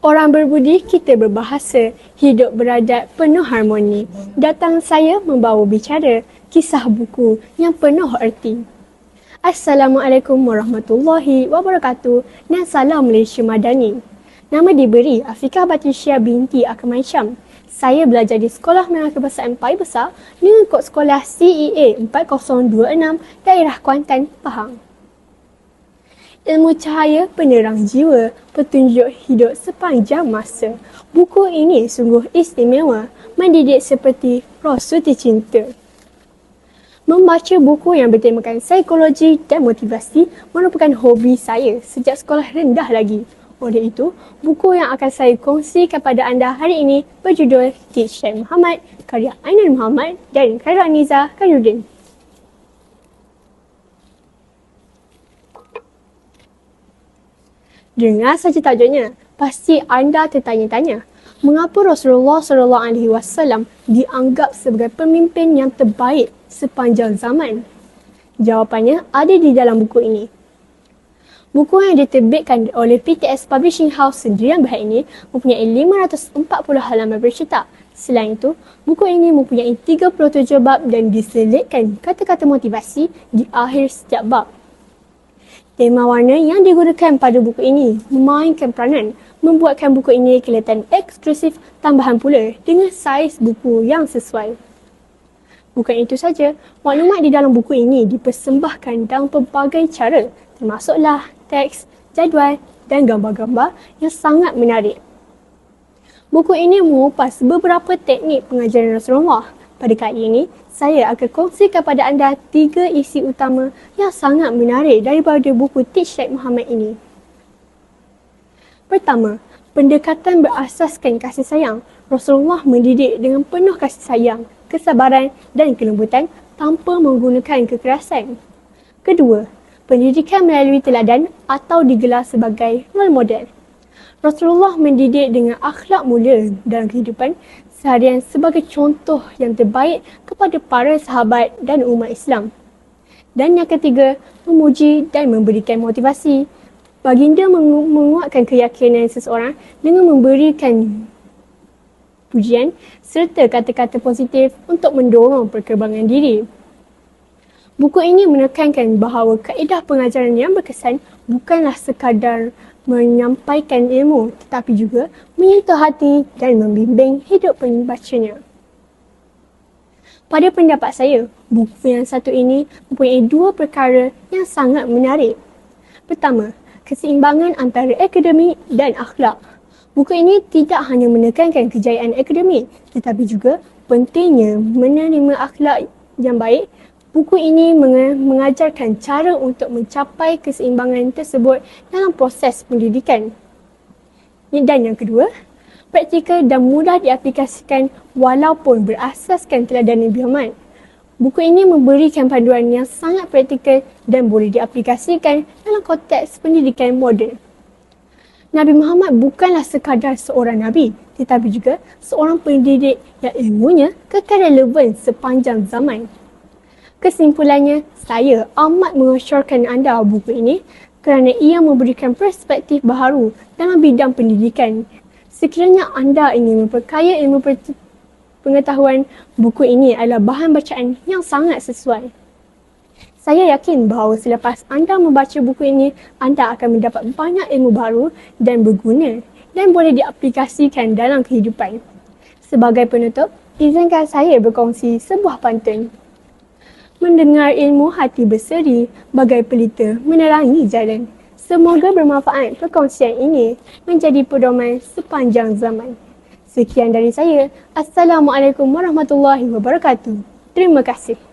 Orang berbudi, kita berbahasa, hidup beradat penuh harmoni. Datang saya membawa bicara kisah buku yang penuh erti. Assalamualaikum warahmatullahi wabarakatuh dan salam Malaysia Madani. Nama diberi Afiqah Batisya binti Akmal Syam. Saya belajar di Sekolah Menengah Kebahasaan Pai Besar dengan kod sekolah CEA 4026 daerah Kuantan, Pahang ilmu cahaya penerang jiwa, petunjuk hidup sepanjang masa. Buku ini sungguh istimewa, mendidik seperti rasul cinta. Membaca buku yang bertemakan psikologi dan motivasi merupakan hobi saya sejak sekolah rendah lagi. Oleh itu, buku yang akan saya kongsi kepada anda hari ini berjudul Teach Muhammad, karya Ainul Muhammad dan Khairul Aniza Khairuddin. Dengar saja tajuknya, pasti anda tertanya-tanya. Mengapa Rasulullah sallallahu alaihi wasallam dianggap sebagai pemimpin yang terbaik sepanjang zaman? Jawapannya ada di dalam buku ini. Buku yang diterbitkan oleh PTS Publishing House Sendirian Berhad ini mempunyai 540 halaman bercetak. Selain itu, buku ini mempunyai 37 bab dan diselitkan kata-kata motivasi di akhir setiap bab. Tema warna yang digunakan pada buku ini memainkan peranan membuatkan buku ini kelihatan eksklusif tambahan pula dengan saiz buku yang sesuai. Bukan itu saja, maklumat di dalam buku ini dipersembahkan dalam pelbagai cara termasuklah teks, jadual dan gambar-gambar yang sangat menarik. Buku ini mengupas beberapa teknik pengajaran Rasulullah. Pada kali ini, saya akan kongsi kepada anda tiga isi utama yang sangat menarik daripada buku Teach Sheikh Muhammad ini. Pertama, pendekatan berasaskan kasih sayang. Rasulullah mendidik dengan penuh kasih sayang, kesabaran dan kelembutan tanpa menggunakan kekerasan. Kedua, pendidikan melalui teladan atau digelar sebagai role model. Rasulullah mendidik dengan akhlak mulia dalam kehidupan seharian sebagai contoh yang terbaik kepada para sahabat dan umat Islam. Dan yang ketiga, memuji dan memberikan motivasi. Baginda mengu- menguatkan keyakinan seseorang dengan memberikan pujian serta kata-kata positif untuk mendorong perkembangan diri. Buku ini menekankan bahawa kaedah pengajaran yang berkesan bukanlah sekadar menyampaikan ilmu tetapi juga menyentuh hati dan membimbing hidup pembacanya. Pada pendapat saya, buku yang satu ini mempunyai dua perkara yang sangat menarik. Pertama, keseimbangan antara akademik dan akhlak. Buku ini tidak hanya menekankan kejayaan akademik tetapi juga pentingnya menerima akhlak yang baik Buku ini mengajarkan cara untuk mencapai keseimbangan tersebut dalam proses pendidikan. Dan yang kedua, praktikal dan mudah diaplikasikan walaupun berasaskan teladan Muhammad. Buku ini memberikan panduan yang sangat praktikal dan boleh diaplikasikan dalam konteks pendidikan moden. Nabi Muhammad bukanlah sekadar seorang Nabi tetapi juga seorang pendidik yang ilmunya kekal relevan sepanjang zaman. Kesimpulannya, saya amat mengesyorkan anda buku ini kerana ia memberikan perspektif baharu dalam bidang pendidikan. Sekiranya anda ingin memperkaya ilmu pengetahuan, buku ini adalah bahan bacaan yang sangat sesuai. Saya yakin bahawa selepas anda membaca buku ini, anda akan mendapat banyak ilmu baru dan berguna dan boleh diaplikasikan dalam kehidupan. Sebagai penutup, izinkan saya berkongsi sebuah pantun mendengar ilmu hati berseri bagai pelita menerangi jalan. Semoga bermanfaat perkongsian ini menjadi pedoman sepanjang zaman. Sekian dari saya. Assalamualaikum warahmatullahi wabarakatuh. Terima kasih.